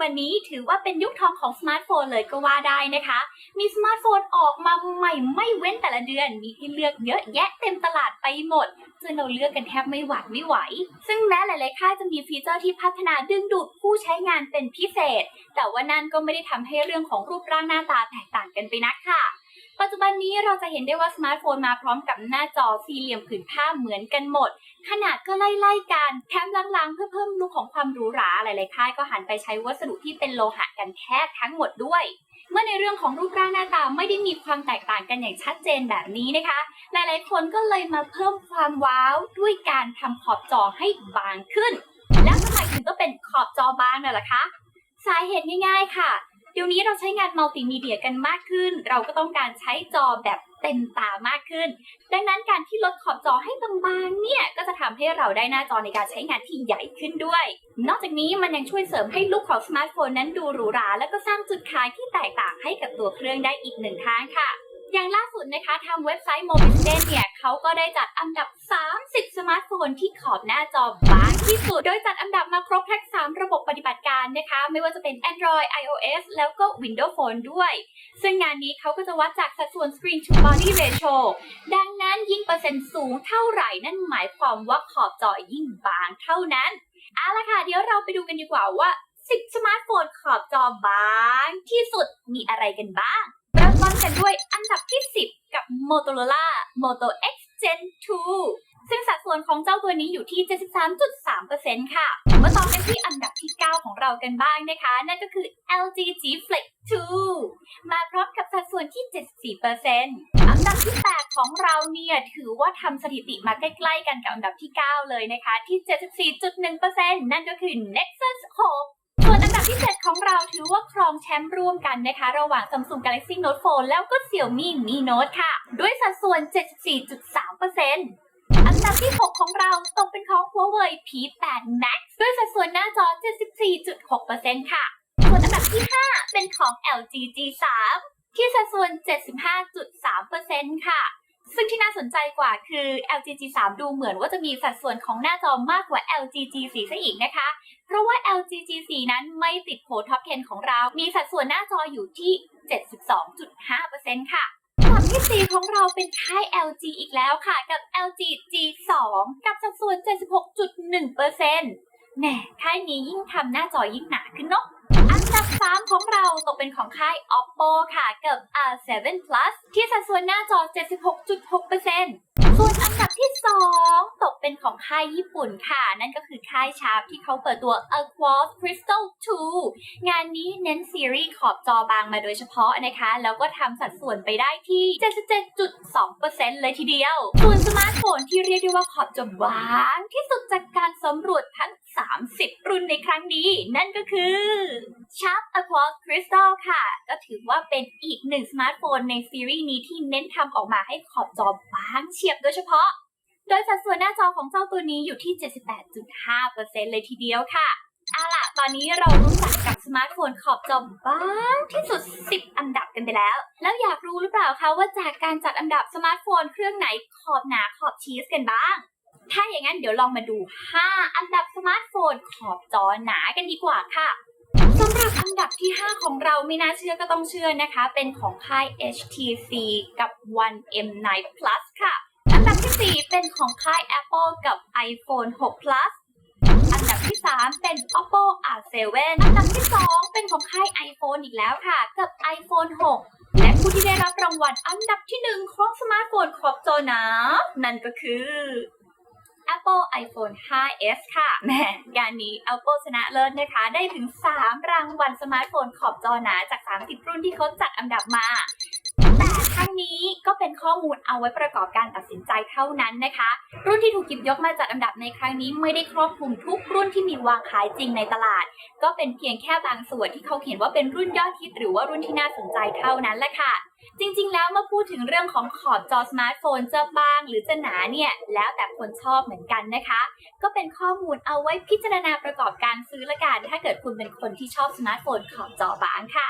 บันนี้ถือว่าเป็นยุคทองของสมาร์ทโฟนเลยก็ว่าได้นะคะ มีสมาร์ทโฟนออกมาใหม่ไม่เว้นแต่ละเดือน มีให้เลือกเยอะแยะเต็มตลาดไปหมดจนเราเลือกกันแทบไม่หวัดไม่ไหว ซึ่งแม้หลายๆค่ายจะมีฟีเจอร์ที่พัฒนาดึงดูดผู้ใช้งานเป็นพิเศษ แต่ว่านั่นก็ไม่ได้ทำให้เรื่องของรูปร่างหน้าตาแตกต่างกันไปนักค่ะ ปัจจุบันนี้เราจะเห็นได้ว่าสมาร์ทโฟนมาพร้อมกับหน้าจอสี่เหลี่ยมผืนผ้าเหมือนกันหมด ขนาดก็ไล่ๆกันแถมหลังๆเพื่อเพิ่มลุคของความหรูหราหลายๆค่ายก็หันไปใช้วัสดุที่เป็นโลหะกันแทบทั้งหมดด้วยเมื่อในเรื่องของรูปร่างหน้าตาไม่ได้มีความแตกต่างกันอย่างชัดเจนแบบนี้นะคะ หลายๆ คนก็เลยมาเพิ่มความว้าวด้วยการทำขอบจอให้บางขึ้น แล้วทำไมถึงต้องเป็นขอบจอบางน่ะล่ะคะ สาเหตุง่ายๆค่ะ เดี๋ยวนี้เราใช้งานมัลติมีเดียกันมากขึ้น เราก็ต้องการใช้จอแบบเต็มตามากขึ้น ดังนั้นการที่ลดขอบจอให้บางๆ เนี่ย ก็จะทำให้เราได้หน้าจอในการใช้งานที่ใหญ่ขึ้นด้วย นอกจากนี้มันยังช่วยเสริมให้ลุคของสมาร์ทโฟนนั้นดูหรูหรา และก็สร้างจุดขายที่แตกต่างให้กับตัวเครื่องได้อีกหนึ่งทางค่ะ อย่างล่าสุดนะคะทางเว็บไซต์ Mobile เนี่ยเขาก็ได้จัดอันดับ 30 สมาร์ทโฟนที่ขอบหน้าจอบางที่สุด โดยจัดอันดับมาครบทั้ง3ระบบปฏิบัติการนะคะ ไม่ว่าจะเป็น Android iOS แล้วก็ Windows Phone ด้วย ซึ่งงานนี้เขาก็จะวัดจากสัดส่วน Screen to Body Ratio ดังนั้นยิ่งเปอร์เซ็นต์สูงเท่าไหร่นั่นหมายความว่าขอบจอยิ่งบางเท่านั้นเอาละค่ะ เดี๋ยวเราไปดูกันดีกว่าว่า10สมาร์ทโฟนขอบจอบางที่สุดมีอะไรกันบ้าง เริ่มต้นกันด้วยอันดับที่ 10 กับ Motorola Moto X Gen 2 ซึ่งสัดส่วนของเจ้าตัวนี้อยู่ที่ 73.3%ค่ะ มาต่อกันที่อันดับที่ 9 ของเรากันบ้างนะคะ นั่นก็คือ LG G Flex 2 มาพร้อมกับสัดส่วนที่ 74%อันดับที่ 8 ของเราเนี่ย ถือว่าทำสถิติมาใกล้ๆกันกับอันดับที่ 9 เลยนะคะ ที่ 74.1%นั่นก็คือ Nexus 6 บที่ 7 ของเราถือว่าครองแชมป์ร่วมกันนะคะ ระหว่าง Samsung Galaxy Note 4 แล้วก็ Xiaomi Mi Note ค่ะ ด้วยสัดส่วน 74.3%อันดับที่ 6 ของเราตกเป็นของ Huawei P8 Max ด้วยสัดส่วนหน้าจอ 74.6%ค่ะ ส่วนอันดับที่ 5 เป็นของ LG G3 ที่สัดส่วน 75.3%ค่ะ ซึ่งที่น่าสนใจกว่าคือ LG G3 ดูเหมือนว่าจะมีสัดส่วนของหน้าจอมากกว่า LG G4 ซะอีกนะคะ เพราะว่า LG G4 นั้นไม่ติดโผท็อป 10 ของเรา มีสัดส่วนหน้าจออยู่ที่ 72.5%ค่ะอันดับที่ 4 ของเราเป็นค่าย LG อีกแล้วค่ะ กับ LG G2 กับสัดส่วน 76.1%แหน่ค่ายนี้ยิ่งทำหน้าจอยิ่งหนาขึ้นเนาะ 3 ของเราตกเป็นของค่าย Oppo ค่ะ กับ R7 Plus ที่สัดส่วนหน้าจอ 76.6%ส่วนอันดับที่ 2 ตกเป็นของค่ายญี่ปุ่นค่ะ นั่นก็คือค่ายชาร์ปที่เขาเปิดตัว Aquos Crystal 2 งานนี้เน้นซีรีส์ขอบจอบางมาโดยเฉพาะนะคะ แล้วก็ทำสัดส่วนไปได้ที่ 77.2%เลยทีเดียว ส่วนสมาร์ทโฟนที่เรียกได้ว่าขอบจบางที่สุดจากการสำรวจทั้ง 30 รุ่นในครั้งนี้ นั่นก็คือ Sharp Aquos Crystal ค่ะ ก็ถือว่าเป็นอีกหนึ่งสมาร์ทโฟนในซีรีส์นี้ที่เน้นทำออกมาให้ขอบจอบางเฉียบโดยเฉพาะ โดยสัดส่วนหน้าจอของเจ้าตัวนี้อยู่ที่ 78.5%เลยทีเดียวค่ะเอาล่ะ ตอนนี้เรารู้จักกับสมาร์ทโฟนขอบจอบางที่สุด 10 อันดับกันไปแล้ว แล้วอยากรู้หรือเปล่าคะว่าจากการจัดอันดับสมาร์ทโฟนเครื่องไหนขอบหนาขอบชีสกันบ้าง ถ้าอย่างนั้นเดี๋ยวลองมาดู 5 อันดับสมาร์ทโฟนขอบจอหนากันดีกว่าค่ะสำหรับอันดับที่ 5 ของเราไม่น่าเชื่อก็ต้องเชื่อนะคะ เป็นของค่าย HTC กับ One M9 Plus ค่ะ อันดับที่ 4 เป็นของค่าย Apple กับ iPhone 6 Plus อันดับที่ 3 เป็น Oppo R7 อันดับที่ 2 เป็นของค่าย iPhone อีกแล้วค่ะ กับ iPhone 6 และผู้ที่ได้รับรางวัลอันดับที่ 1 ของสมาร์ทโฟนขอบจอหนา นั่นก็คือ Apple iPhone 5s ค่ะแหมงานนี้ Apple ชนะเลิศนะคะ ได้ถึง 3 รางวัลสมาร์ทโฟนขอบจอหนาจาก 30 รุ่นที่เขาจัดอันดับมา ทั้งนี้ก็เป็นข้อมูลเอาไว้ประกอบการตัดสินใจเท่านั้นนะคะ รุ่นที่ถูกหยิบยกมาจัดอันดับในครั้งนี้ไม่ได้ครอบคลุมทุกรุ่นที่มีวางขายจริงในตลาด ก็เป็นเพียงแค่บางส่วนที่เขาเขียนว่าเป็นรุ่นยอดฮิตหรือว่ารุ่นที่น่าสนใจเท่านั้นแหละค่ะจริงๆ แล้วเมื่อพูดถึงเรื่องของขอบจอสมาร์ทโฟนจะบางหรือจะหนาเนี่ย แล้วแต่คนชอบเหมือนกันนะคะ ก็เป็นข้อมูลเอาไว้พิจารณาประกอบการซื้อละกัน ถ้าเกิดคุณเป็นคนที่ชอบสมาร์ทโฟนขอบจอบางค่ะ